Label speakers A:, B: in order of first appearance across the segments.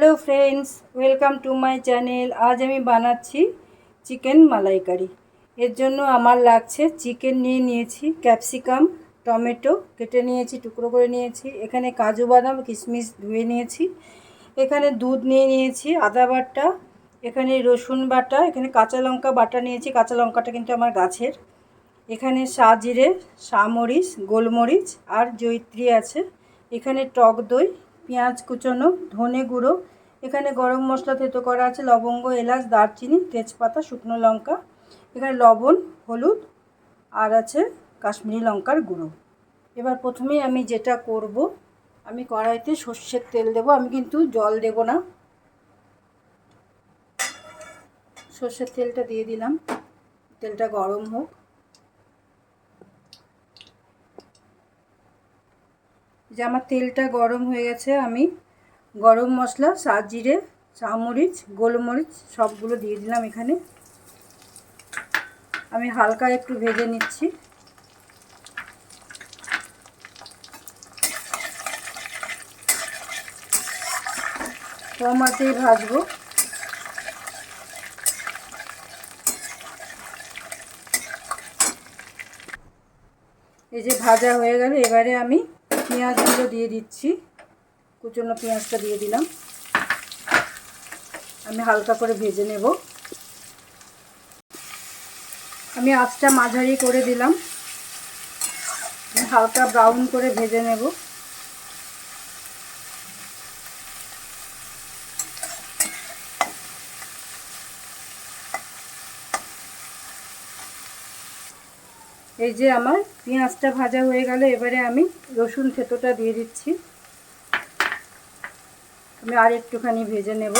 A: Hello friends, welcome to my channel. আজ আমি বানাচ্ছি চিকেন মালাইকারি। এর জন্য আমার লাগছে চিকেন নিয়ে নিয়েছি, ক্যাপসিকাম, টমেটো কেটে নিয়েছি, টুকরো করে নিয়েছি। এখানে কাজু বাদাম, কিশমিশ ধুয়ে নিয়েছি। এখানে দুধ নিয়ে নিয়েছি, আদা বাটা। এখানে রসুন বাটা, এখানে কাঁচা লঙ্কা বাটা নিয়েছি, কাঁচা লঙ্কাটা কিন্তু আমার গাছের। এখানে জিরে সামরিচ গোলমরিচ আর জৈত্রী আছে। এখানে টক দই পেঁয়াজ কুচোনো, ধনে গুঁড়ো, এখানে গরম মশলা থেতো করা আছে, লবঙ্গ, এলাচ, দারচিনি, তেজপাতা, শুকনো লঙ্কা, এখানে লবণ, হলুদ, আর আছে কাশ্মীরি লঙ্কার গুঁড়ো। এবার প্রথমেই আমি যেটা করব, আমি কড়াইতে সর্ষের তেল দেব, আমি কিন্তু জল দেব না। সর্ষের তেলটা দিয়ে দিলাম, তেলটা গরম হোক। যে আমার তেলটা গরম হয়ে গেছে, আমি গরম মশলা সাজিরে চামরিচ, গোলমরিচ সবগুলো দিয়ে দিলাম এখানে। আমি হালকা একটু ভেজে নিচ্ছি। কম আঁচেই ভাজবো। এই যে ভাজা হয়ে গেল, এবারে আমি পেঁয়াজগুলো দিয়ে দিচ্ছি। কুচনো পেঁয়াজটা দিয়ে দিলাম। আমি হালকা করে ভেজে নেব। আমি আঁচটা মাঝারি করে দিলাম। হালকা ব্রাউন করে ভেজে নেব। এই যে আমার পেঁয়াজটা ভাজা হয়ে গেল, এবারে আমি রসুন থেতোটা দিয়ে দিচ্ছি। আমি আর একটুখানি ভেজে নেব।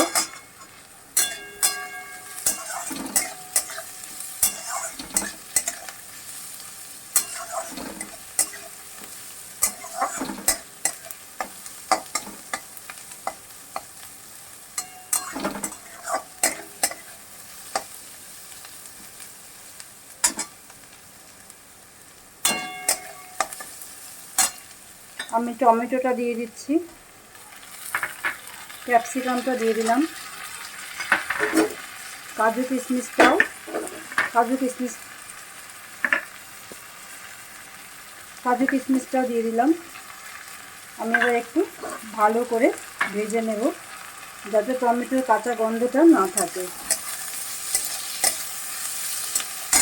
A: আমি টমেটোটা দিয়ে দিচ্ছি। ক্যাপসিকামটা দিয়ে দিলাম। কাজু কিশমিশটাও, কাজু কিশমিশ, কাজু কিশমিশটাও দিয়ে দিলাম। আমি এবার একটু ভালো করে ভেজে নেব, যাতে টমেটোর কাঁচা গন্ধটা না থাকে।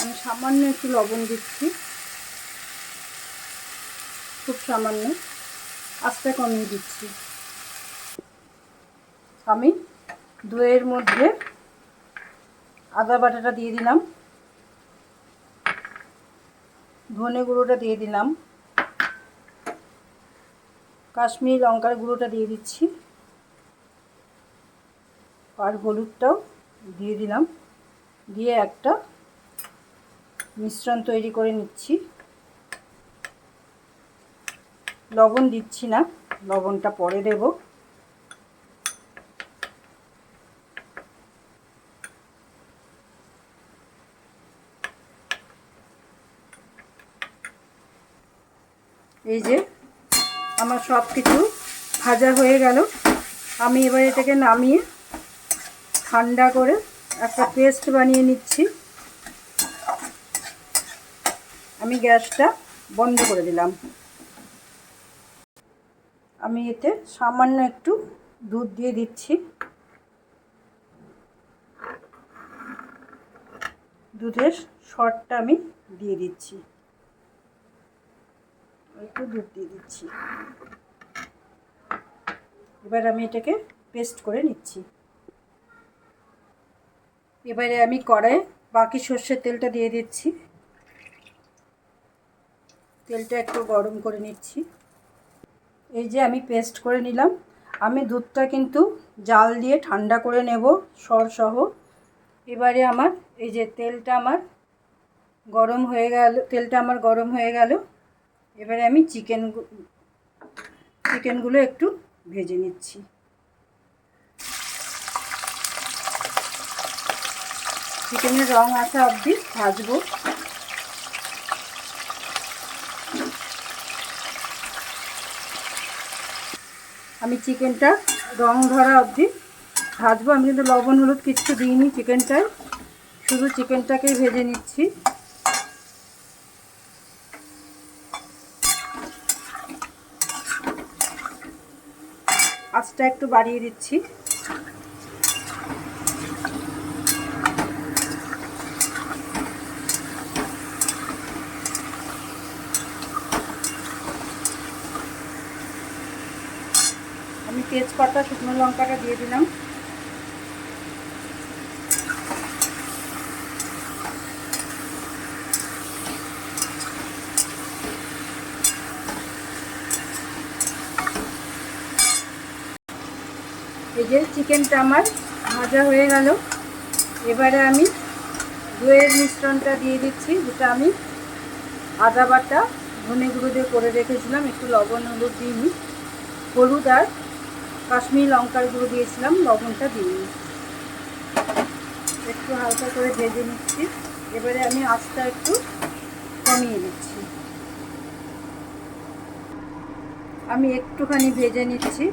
A: আমি সামান্য একটু লবণ দিচ্ছি। খুব সামান্য। আস্তে কমিয়ে দিচ্ছি। আমি দইয়ের মধ্যে আদা বাটাটা দিয়ে দিলাম। ধনে গুঁড়োটা দিয়ে দিলাম। কাশ্মীরি লঙ্কার গুঁড়োটা দিয়ে দিচ্ছি। আর হলুদটাও দিয়ে দিলাম। দিয়ে একটা মিশ্রণ তৈরি করে নিচ্ছি। লবণ দিচ্ছি না, লবণটা পরে দেব। এই যে আমার সব কিছু ভাজা হয়ে গেল। আমি এবার এটাকে নামিয়ে ঠান্ডা করে একটা পেস্ট বানিয়ে নিচ্ছি। আমি গ্যাসটা বন্ধ করে দিলাম। আমি এতে সামান্য একটু দুধ দিয়ে দিচ্ছি। দুধের শর্টটা আমি দিয়ে দিচ্ছি। একটু দুধ দিয়ে দিচ্ছি। এবার আমি এটাকে পেস্ট করে নিচ্ছি। এবারে আমি কড়াই বাকি সর্ষের তেলটা দিয়ে দিচ্ছি। তেলটা একটু গরম করে নিচ্ছি। এই যে আমি পেস্ট করে নিলাম। আমি দুধটা কিন্তু জাল দিয়ে ঠান্ডা করে নেব সরসহ। এবারে আমার এই যে তেলটা আমার গরম হয়ে গেল, তেলটা আমার গরম হয়ে গেল। এবারে আমি চিকেন চিকেনগুলো একটু ভেজে নিচ্ছি। চিকেনের রং আসা অবধি ভাজবো। আমি চিকেনটা রং ধরা অবধি ভাজবো। আমি কিন্তু লবণ, হলুদ কিচ্ছু দিইনি চিকেনটায়। শুধু চিকেনটাকেই ভেজে নিচ্ছি। আঁচটা একটু বাড়িয়ে দিচ্ছি আমি তেজপাতা, শুকনো লঙ্কাটা দিয়ে দিলাম। এই যে চিকেনটা আমার ভাজা হয়ে গেল। এবারে আমি দইয়ের মিশ্রণটা দিয়ে দিচ্ছি, যেটা আমি আদা বাটা, ধনে গুঁড়ো দিয়ে করে রেখেছিলাম, একটু লবণ, হলুদ দিইনি। হলুদ আর কাশ্মীরি লঙ্কার গুঁড়ো দিয়েছিলাম, লবণটা দিইনি। একটু হালকা করে ভেজে নিচ্ছি। এবারে আমি আঁচটা একটু কমিয়ে দিচ্ছি আমি একটুখানি ভেজে নিচ্ছি।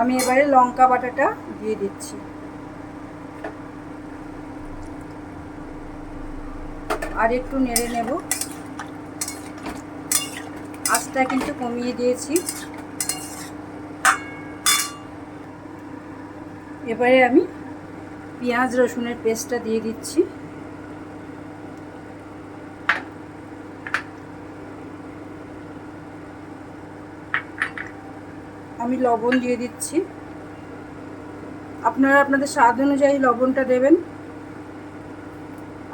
A: আমি এবারে লঙ্কা বাটাটা দিয়ে দিচ্ছি। আর একটু নেড়ে নেব। আঁচটা কিন্তু কমিয়ে দিয়েছি। এবারে আমি পেঁয়াজ রসুনের পেস্টটা দিয়ে দিচ্ছি। আমি লবণ দিয়ে দিচ্ছি। আপনারা আপনাদের স্বাদ অনুযায়ী লবণটা দেবেন।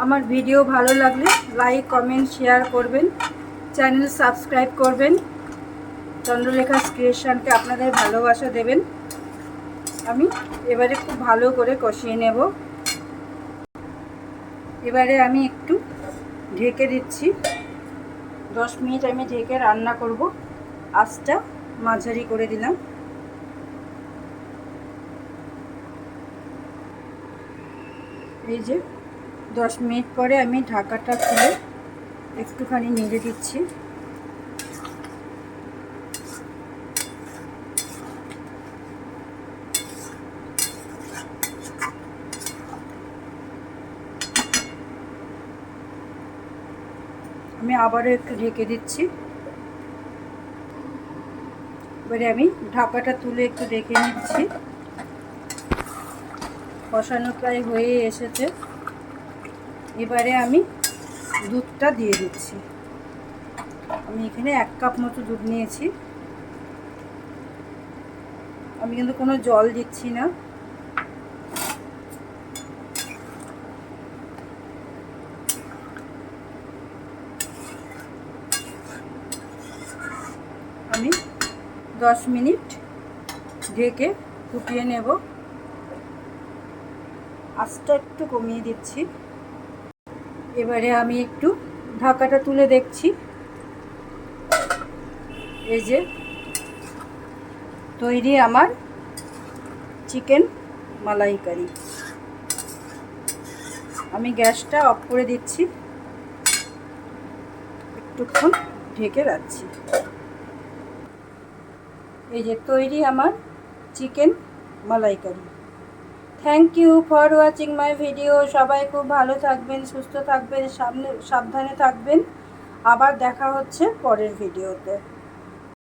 A: আমার ভিডিও ভালো লাগলে লাইক, কমেন্ট, শেয়ার করবেন। চ্যানেল সাবস্ক্রাইব করবেন। চন্দ্রলেখা ক্রিয়েশনকে আপনাদের ভালোবাসা দেবেন। আমি এবারে খুব ভালো করে কষিয়ে নেব। এবারে আমি একটু ঢেকে দিচ্ছি। দশ মিনিট আমি ঢেকে রান্না করব। আঁচটা মাঝারি করে দিলাম। এই যে দশ মিনিট পরে আমি ঢাকাটা খুলে একটুখানি নেড়ে দিচ্ছি। আমি আবারও একটু ঢেকে দিচ্ছি। এবারে আমি ঢাকাটা তুলে একটু দেখে নিচ্ছি। কষানো প্রায় হয়ে এসেছে। এবারে আমি দুধটা দিয়ে দিচ্ছি। আমি এখানে এক কাপ মতো দুধ নিয়েছি। আমি কিন্তু কোনো জল দিচ্ছি না। আমি দশ মিনিট ঢেকে ফুটিয়ে নেব। আঁচটা একটু কমিয়ে দিচ্ছি। এবারে আমি একটু ঢাকাটা তুলে দেখছি। এই যে তৈরি আমার চিকেন মালাইকারি। আমি গ্যাসটা অফ করে দিচ্ছি। একটুক্ষণ ঢেকে রাখছি। এই যে তৈরি আমার chicken malai curry. Thank you for watching my video সবাই খুব ভালো থাকবেন, সুস্থ থাকবেন, সামনে সাবধানে থাকবেন। আবার দেখা হচ্ছে পরের ভিডিওতে